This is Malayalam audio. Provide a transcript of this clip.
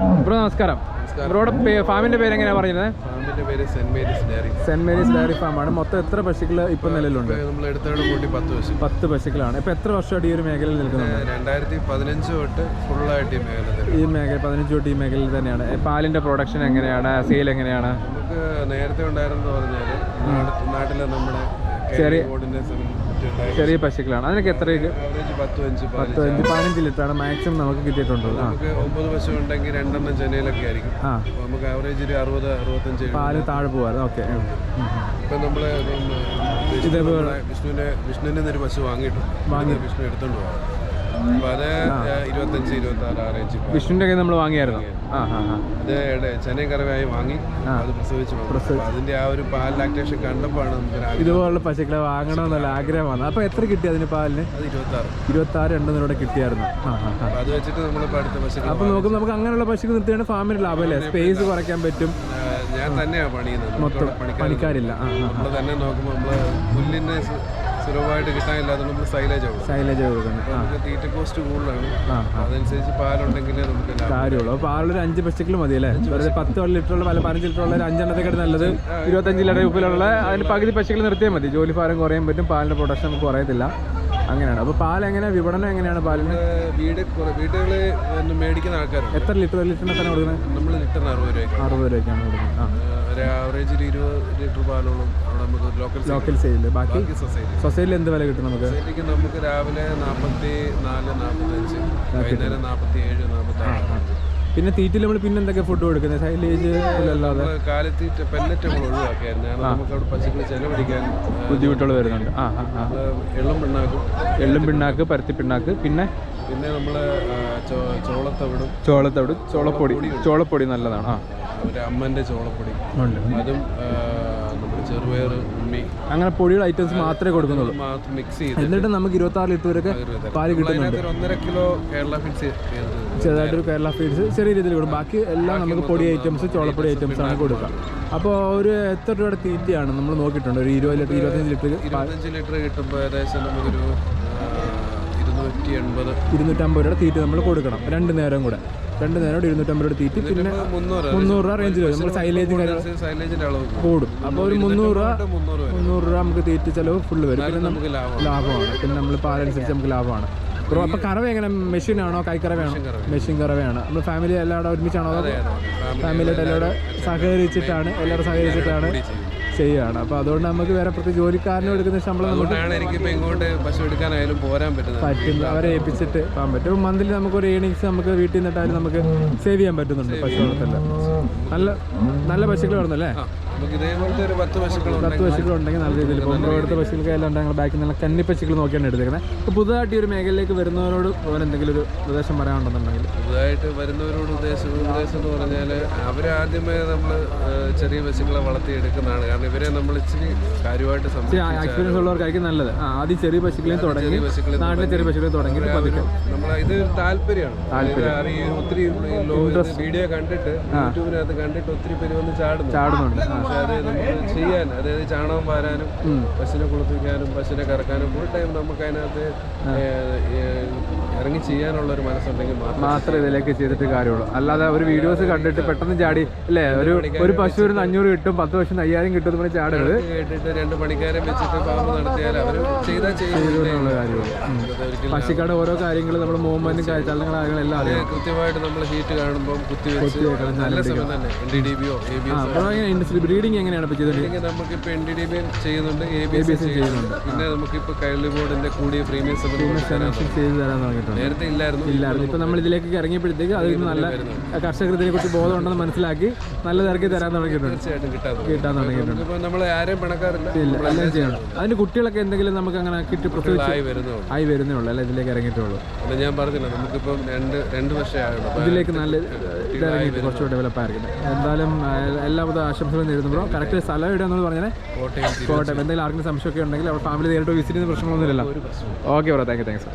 ബ്രോ നമസ്കാരം. ബ്രോയുടെ ഫാമിന്റെ പേര് എങ്ങനെയാ പറയുന്നത്? ഫാമിന്റെ പേര് saint Mary's dairy. Saint Mary's dairy ഫാമാണ്. മൊത്തം എത്ര പശുക്കൾ ഇപ്പൊ നിലവിലുണ്ട്? നമ്മൾ എടുത്തോട് കൂട്ടി പത്ത് പശുക്കളാണ്. ഇപ്പൊ എത്ര വർഷമായിട്ട് ഈ ഒരു മേഖലയിൽ നിൽക്കുന്നത് രണ്ടായിരത്തി പതിനഞ്ച് തൊട്ട് ഫുള്ളായിട്ട് ഈ മേഖല ഈ മേഖല പതിനഞ്ച് തൊട്ട് ഈ മേഖലയിൽ തന്നെയാണ്. പാലിന്റെ പ്രൊഡക്ഷൻ എങ്ങനെയാണ്? സെയിൽ എങ്ങനെയാണ്? നമുക്ക് നേരത്തെ ഉണ്ടായിരുന്നു പറഞ്ഞാൽ നാട്- നാട്ടിലെ നമ്മുടെ ചെറിയ- ചെറിയ പശുക്കളാണ്. അതിനൊക്കെ എത്ര പത്ത് അഞ്ച് പതിനഞ്ച്. ലിറ്ററാണ് മാക്സിമം നമുക്ക് കിട്ടിയിട്ടുണ്ട് നമുക്ക് ഒമ്പത് പശു ഉണ്ടെങ്കിൽ രണ്ടെണ്ണം ചെന്നൈയിലൊക്കെ ആയിരിക്കും. നമുക്ക് ആവറേജ് ഒരു അറുപത് അറുപത്തഞ്ച്. പാൽ താഴെ പോവാറ്. ഓക്കെ. ഇപ്പൊ നമ്മൾ ഇപ്പം വിഷ്ണു നമ്മളെ വിഷ്ണുവിന്റെ വിഷ്ണുവിന്റെ ഒരു പശു വാങ്ങിയിട്ടുണ്ട്. വിഷ്ണു എടുത്തോണ്ട് പോകാം അത് ഇരുപത്തഞ്ച് ഇരുപത്തി ആറ് ആ റേഞ്ച് വിഷ്ണുവിന്റെ കയ്യിൽ നമ്മൾ വാങ്ങിയായിരുന്നു? ആ ആ ആ. അത് എടെ- ചെന്നൈ കറവായി വാങ്ങി അത് പ്രസവിച്ചു വന്നു. അപ്പൊ അതിന്റെ ആ ഒരു പാൽ ലാക്ടേഷൻ കണ്ടപ്പോഴാണ് നമുക്ക് ആഗ്രഹം. ഇതുപോലുള്ള പശുക്കളെ വാങ്ങണമെന്നുള്ള ആഗ്രഹമാണ്. അപ്പൊ എത്ര കിട്ടി അതിന് പാലിന്? അത് ഇരുപത്തി ആറ് ഇരുപത്തി ആറ് ഇവിടെ കിട്ടിയായിരുന്നു. ആ ആ ആ. അപ്പൊ അത് വെച്ചിട്ട് നമ്മളിപ്പോ അടുത്ത പശുക്കൾ അപ്പൊ നമുക്ക് നമുക്ക് അങ്ങനെയുള്ള പശുക്കൾ നിർത്തിയാണ് ഫാമിന് ലാഭം അല്ലേ? സ്പേസ് കുറയ്ക്കാൻ പറ്റും. ഞാൻ തന്നെയാണ് പണിയുന്നത്. മൊത്തം പണിക്കാരില്ല. ആ ആ നമ്മൾ തന്നെ നോക്കുമ്പോൾ നമ്മൾ പുല്ലിനെ സു- സുലഭമായിട്ട് കിട്ടാനില്ലാതെ നമ്മൾ സൈലേജ് ആവും. സൈലേജ് കൊടുക്കുന്നത് ആ നമുക്ക് തീറ്റ കോസ്റ്റ് കൂടുതലാണ്. ആ അതനുസരിച്ച് പാലുണ്ടെങ്കിലേ നമുക്ക് ലാഭം. കാര്യമുള്ളൂ. അപ്പോൾ പാലൊരു അഞ്ച് പശുക്കൾ മതി അല്ലേ? വെറുതെ പത്ത് ലിറ്ററുള്ള പല പതിനഞ്ച് ലിറ്ററുള്ള ഒരു അഞ്ചെണ്ണത്തേക്കാട് നല്ലത് ഇരുപത്തഞ്ച് ലിറ്റർ ഉപ്പിലുള്ള അതിന് പകുതി പശുക്കൾ നിർത്തിയാൽ മതി. ജോലി ഭാരം കുറയാൻ പറ്റും പാലിന്റെ പ്രൊഡക്ഷൻ നമുക്ക് കുറയത്തില്ല. അങ്ങനെയാണ്. അപ്പോൾ പാൽ എങ്ങനെ വിപണനം എങ്ങനെയാണ് പാലിന്? വീട് ഒന്ന് മേടിക്കുന്ന ആൾക്കാരുണ്ട്. എത്ര ലിറ്റർ ലിറ്ററിന് എത്ര കൊടുക്കുന്നത്? നമ്മൾ ലിറ്ററിന് അറുപത് രൂപ അറുപത് രൂപയ്ക്കാണ് കൊടുക്കുന്നത്. ആ. ഒരു ആവറേജിൽ ഇരുപത് ലിറ്റർ പാലോളം അവിടെ നമുക്ക് ലോക്കൽ ലോക്കൽ സെയിൽ ബാക്കി ബാക്കി സൊസൈറ്റി സൊസൈറ്റിയിൽ എന്ത് വില കിട്ടും നമുക്ക്? സൊസൈറ്റിക്ക് നമുക്ക് രാവിലെ നാൽപ്പത്തി നാല് നാൽപ്പത്തഞ്ച് വൈകുന്നേരം നാൽപ്പത്തി ഏഴ് നാൽപ്പത്തി ആറ് പിന്നെ തീറ്റിൽ നമ്മൾ പിന്നെ എന്തൊക്കെ ഫുഡ് കൊടുക്കുന്നത്? സൈലേജ് അല്ലാതെ കാലത്തീറ്റ പെല്ലറ്റ് നമ്മൾ ഒഴിവാക്കിയായിരുന്നു. നമുക്ക് അവിടെ പശുക്കളെ ചെലവഴിക്കാൻ ആ, ബുദ്ധിമുട്ടുകൾ വരുന്നുണ്ട്. ആ എള്ളും പിണ്ണാക്കും. എള്ളും പിണ്ണാക്ക് പരുത്തി പിണ്ണാക്ക് പിന്നെ? പിന്നെ നമ്മൾ ചോളത്തവിടും. ചോളത്തവിടും. ചോളപ്പൊടി. ചോളപ്പൊടി നല്ലതാണ്. ആ. ഒരു അമ്മന്റെ ചോളപ്പൊടി. അതും നമ്മുടെ ചെറുപയർ ഉമ്മി അങ്ങനെ പൊടിയുടെ ഐറ്റംസ് മാത്രമേ കൊടുക്കുന്നുള്ളൂ. മിക്സ് ചെയ്ത് എന്നിട്ട് നമുക്ക് ഇരുപത്തി ആറ് ലിറ്റർ വരെ പാൽ കിട്ടുന്നുണ്ട്. ഒന്നര കിലോ കേരള ഫിറ്റ്സ് ചെറുതായിട്ടൊരു കേരള ഫീഡ്സ് ചെറിയ രീതിയിൽ കൊടുക്കും. ബാക്കി എല്ലാം നമുക്ക് പൊടി ഐറ്റംസ് ചോളപ്പൊടി ഐറ്റംസ് ആണ് കൊടുക്കുക. അപ്പോൾ ഒരു എത്ര രൂപയുടെ തീറ്റയാണ് നമ്മൾ നോക്കിയിട്ടുണ്ട്? ഒരു ഇരുപത് ലിറ്റർ ഇരുപത്തഞ്ച് ലിറ്റർ ഇരുപത്തഞ്ച് ലിറ്റർ കിട്ടുമ്പോൾ ഏകദേശം നമുക്കൊരു ഇരുന്നൂറ്റി എൺപത്. ഇരുന്നൂറ്റമ്പത് രൂപയുടെ തീറ്റ നമ്മൾ കൊടുക്കണം. രണ്ട് നേരം കൂടെ. രണ്ട് നേരം ഇരുന്നൂറ്റമ്പത് രൂപ തീറ്റി പിന്നെ മുന്നൂറ് രൂപ റേഞ്ചിൽ വരും. നമ്മൾ സൈലേജ് കൂടും. അപ്പോൾ ഒരു മുന്നൂറ് രൂപ മുന്നൂറ് രൂപ നമുക്ക് തീറ്റി ചിലവ് ഫുള്ള് വരും. പിന്നെ നമുക്ക് ലാഭമാണ്. പിന്നെ നമ്മൾ പാലനുസരിച്ച് നമുക്ക് ലാഭമാണ്. ബ്രോ അപ്പൊ കറവ എങ്ങനെ? മെഷീൻ ആണോ കൈക്കറവയാണോ മെഷീൻ കറവയാണ്. നമ്മൾ ഫാമിലി എല്ലാവരും ഒരുമിച്ചാണോ? ഫാമിലിയായിട്ട് എല്ലാവരും സഹകരിച്ചിട്ടാണ്. എല്ലാവരും സഹകരിച്ചിട്ടാണ്. ചെയ്യുകയാണ് അപ്പോൾ അതുകൊണ്ട് നമുക്ക് വേറെ പ്രത്യേക ജോലിക്കാരനും എടുക്കുന്ന ശമ്പളം അതുകൊണ്ടാണ് ഇങ്ങോട്ട് പശു എടുക്കാനായാലും പോരാൻ പറ്റുന്നത്. പറ്റുന്ന അവരെ ഏൽപ്പിച്ചിട്ട് പോകാൻ പറ്റും. മന്ത്ലി നമുക്ക് ഒരു ഏണിങ്സ് നമുക്ക് വീട്ടിൽ നിന്നിട്ടായാലും നമുക്ക് സേവ് ചെയ്യാൻ പറ്റുന്നുണ്ട് പശു വളർത്തല്ല നല്ല നല്ല പശുക്കൾ വരുന്നല്ലേ പത്ത് പശുക്കൾ പശുക്കൾ ഉണ്ടെങ്കിൽ നല്ല രീതിയിൽ പോകും. അടുത്ത പശുക്കൾക്ക് എല്ലാം ഞങ്ങൾ ബാക്കിൽ നല്ല കന്നി പശുക്കൾ നോക്കിയാണ് എടുത്തേക്കുന്നത്. അപ്പോൾ പുതുതായിട്ട് ഈ ഒരു മേഖലയിലേക്ക് വരുന്നവരോട് അവൻ എന്തെങ്കിലും ഒരു ഉപദേശം പറയാനുണ്ടെന്നുണ്ടെങ്കിൽ? പുതുതായിട്ട് വരുന്നവരോട് ഉദ്ദേശം ഉപദേശം എന്ന് പറഞ്ഞാൽ അവരാദ്യമേ നമ്മൾ ചെറിയ പശുക്കളെ വളർത്തി എടുക്കുന്നതാണ് കാരണം ഇവരെ നമ്മൾ ഇച്ചിരി കാര്യമായിട്ട് എക്സ്പീരിയൻസ് ഉള്ളവർക്കായിരിക്കും നല്ലത്. ആദ്യം ചെറിയ പശുക്കളെയും തുടങ്ങി പശുക്കളെ നാട്ടിലെ ചെറിയ പശുക്കളെ തുടങ്ങി നമ്മൾ ഇത് താല്പര്യമാണ്. ഒത്തിരി വീഡിയോ കണ്ടിട്ട് യൂട്യൂബിനകത്ത് കണ്ടിട്ട് ഒത്തിരി പേര് വന്ന് ചാടുന്നു ചാടുന്നുണ്ട്. പക്ഷെ അത് നമുക്ക് ചെയ്യാൻ അതായത് ചാണകം വാരാനും പശുവിനെ കുളിപ്പിക്കാനും പശുവിനെ കറക്കാനും ഫുൾ ടൈം നമുക്ക് അതിനകത്ത് ഇറങ്ങി ചെയ്യാനുള്ള ഒരു മനസ്സുണ്ടെങ്കിൽ മാത്രം മാത്രമേ ഇതിലേക്ക് ചെയ്തിട്ട് കാര്യമുള്ളൂ. അല്ലാതെ ഒരു വീഡിയോസ് കണ്ടിട്ട് പെട്ടെന്ന് ചാടി അല്ലേ? ഒരു ഒരു പശു ഒരു അഞ്ഞൂറ് കിട്ടും പത്ത് വർഷം അയ്യായിരം കിട്ടും പറഞ്ഞ് ചാടരുത്. കേട്ടിട്ട് രണ്ട് പണിക്കാരെ വെച്ചിട്ട് പാമ്പ് നടത്തിയാൽ അവർ ചെയ്താൽ ചെയ്യുന്നുള്ള ഒരിക്കലും പശുക്കാട് ഓരോ കാര്യങ്ങൾ നമ്മൾ മൂവ്മെന്റും ചലനങ്ങൾ കാര്യങ്ങളെല്ലാം അറിയാം. കൃത്യമായിട്ട് നമ്മൾ ഹീറ്റ് കാണുമ്പോൾ കുത്തി വെച്ച് നല്ല സമയം തന്നെ. എൻ ഡി ഡി ബിയോ എ ബി ബ്രീഡിങ് എങ്ങനെയാണ് ഇപ്പോൾ ചെയ്തത്? അല്ലെങ്കിൽ നമുക്കിപ്പോൾ എൻ ഡി ഡി ബി ചെയ്യുന്നുണ്ട് എ ബി എസ് ചെയ്യുന്നുണ്ട്. പിന്നെ നമുക്കിപ്പോൾ കൈലി ബോർഡിന്റെ കൂടിയ പ്രീമിയം ചെയ്ത് തരാൻ തുടങ്ങിയിട്ടുണ്ട് നേരത്തെ ഇല്ലായിരുന്നു ഇല്ലായിരുന്നു. ഇപ്പോൾ നമ്മൾ ഇതിലേക്ക് ഇറങ്ങിയപ്പോഴത്തേക്ക് അതിൽ നല്ല കർഷകർ കുറിച്ച് ബോധമുണ്ടെന്ന് മനസ്സിലാക്കി നല്ല തിരക്കി തരാൻ തുടങ്ങിയിട്ടുണ്ട് തീർച്ചയായിട്ടും കിട്ടാൻ തുടങ്ങിയിട്ടുണ്ട്. ഇപ്പോൾ നമ്മൾ ആരെയും പണക്കാറില്ല. എല്ലാം ചെയ്യണം. അതിന് കുട്ടികളൊക്കെ എന്തെങ്കിലും നമുക്ക് അങ്ങനെ കിട്ടി പ്രത്യേകിച്ച് ആയി വരുന്നുള്ളൂ. ആയി വരുന്നേ ഉള്ളൂ അല്ല? ഇതിലേക്ക് ഇറങ്ങിയിട്ടുള്ളൂ. അല്ല ഞാൻ പറഞ്ഞില്ല നമുക്കിപ്പം രണ്ട് രണ്ട് വർഷമേ ആയുള്ളൂ. ഇതിലേക്ക് നല്ല ഇത് ഇറങ്ങിയിട്ട് കുറച്ചുകൂടി ഡെവലപ്പ് ആയിരിക്കും. എന്തായാലും എല്ലാവിധ ആശംസകളും നേരുന്നു കറക്റ്റ് സ്ഥലം എവിടെയാണെന്ന് പറഞ്ഞാൽ കോട്ടയം കോട്ടയം. എന്തെങ്കിലും ആർക്കും സംശയമൊക്കെ ഉണ്ടെങ്കിൽ അവിടെ ഫാമിലി നേരിട്ട് വിസിറ്റ് ചെയ്യുന്ന പ്രശ്നങ്ങളൊന്നുമില്ലല്ലോ. Okay bro thank you thanks